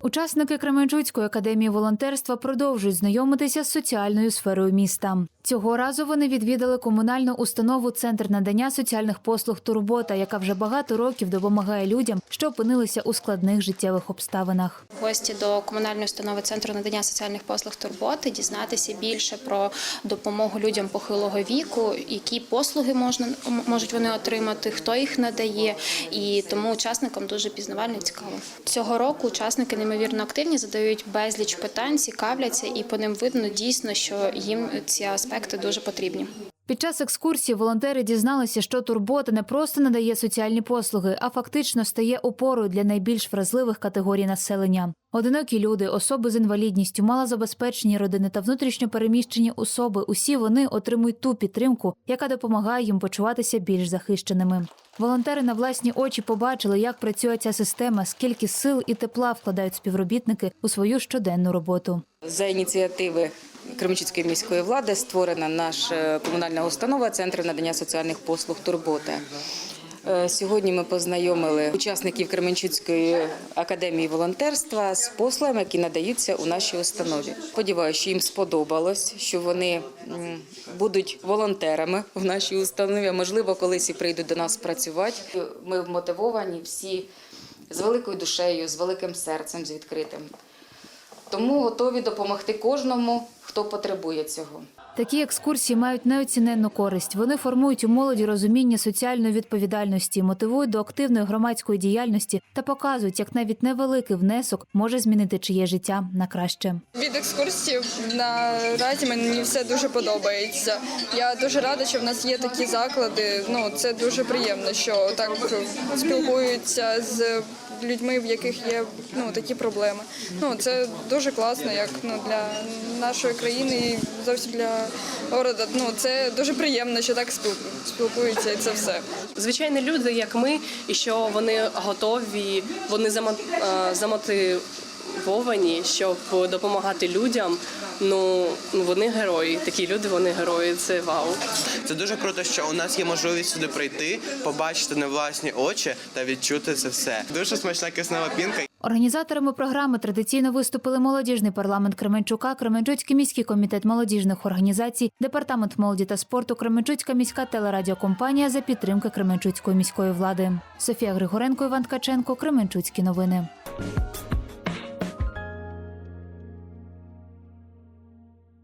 Учасники Кременчуцької академії волонтерства продовжують знайомитися з соціальною сферою міста. Цього разу вони відвідали комунальну установу Центр надання соціальних послуг Турбота, яка вже багато років допомагає людям, що опинилися у складних життєвих обставинах. гості до комунальної установи центру надання соціальних послуг турботи, дізнатися більше про допомогу людям похилого віку, які послуги можна можуть вони отримати, хто їх надає. І тому учасникам дуже пізнавально цікаво. Цього року учасники неймовірно активні, задають безліч питань, цікавляться, і по ним видно дійсно, що їм ці аспекти дуже потрібні. Під час екскурсії волонтери дізналися, що турбота не просто надає соціальні послуги, а фактично стає опорою для найбільш вразливих категорій населення. Одинокі люди, особи з інвалідністю, малозабезпечені родини та внутрішньо переміщені особи. Усі вони отримують ту підтримку, яка допомагає їм почуватися більш захищеними. Волонтери на власні очі побачили, як працює ця система, скільки сил і тепла вкладають співробітники у свою щоденну роботу. За ініціативи Кременчуцької міської влади створена наша комунальна установа Центр надання соціальних послуг Турбота. Е, Сьогодні ми познайомили учасників Кременчуцької академії волонтерства з послугами, які надаються у нашій установі. Сподіваюся, що їм сподобалось, що вони будуть волонтерами в нашій установі. Можливо, колись і прийдуть до нас працювати. Ми вмотивовані всі з великою душею, з великим серцем, з відкритим. Тому готові допомогти кожному, хто потребує цього. Такі екскурсії мають неоціненну користь. Вони формують у молоді розуміння соціальної відповідальності, мотивують до активної громадської діяльності та показують, як навіть невеликий внесок може змінити чиє життя на краще. Від екскурсії наразі мені все дуже подобається. Я дуже рада, що в нас є такі заклади. Ну це дуже приємно, що так спілкуються з людьми, в яких є ну такі проблеми. Ну це дуже класно, як ну для нашої країни і зовсім для города. Ну це дуже приємно, що так спілкуються, і це все. звичайні люди, як ми, і що вони готові, вони е, замотивовані, щоб допомагати людям. Ну вони герої. Такі люди, вони герої. Це вау. Це дуже круто, що у нас є можливість сюди прийти, побачити на власні очі та відчути це все. Дуже смачна киснева пінка. Організаторами програми традиційно виступили молодіжний парламент Кременчука, Кременчуцький міський комітет молодіжних організацій, департамент молоді та спорту, Кременчуцька міська телерадіокомпанія за підтримки Кременчуцької міської влади. Софія Григоренко, Іван Ткаченко, Кременчуцькі новини.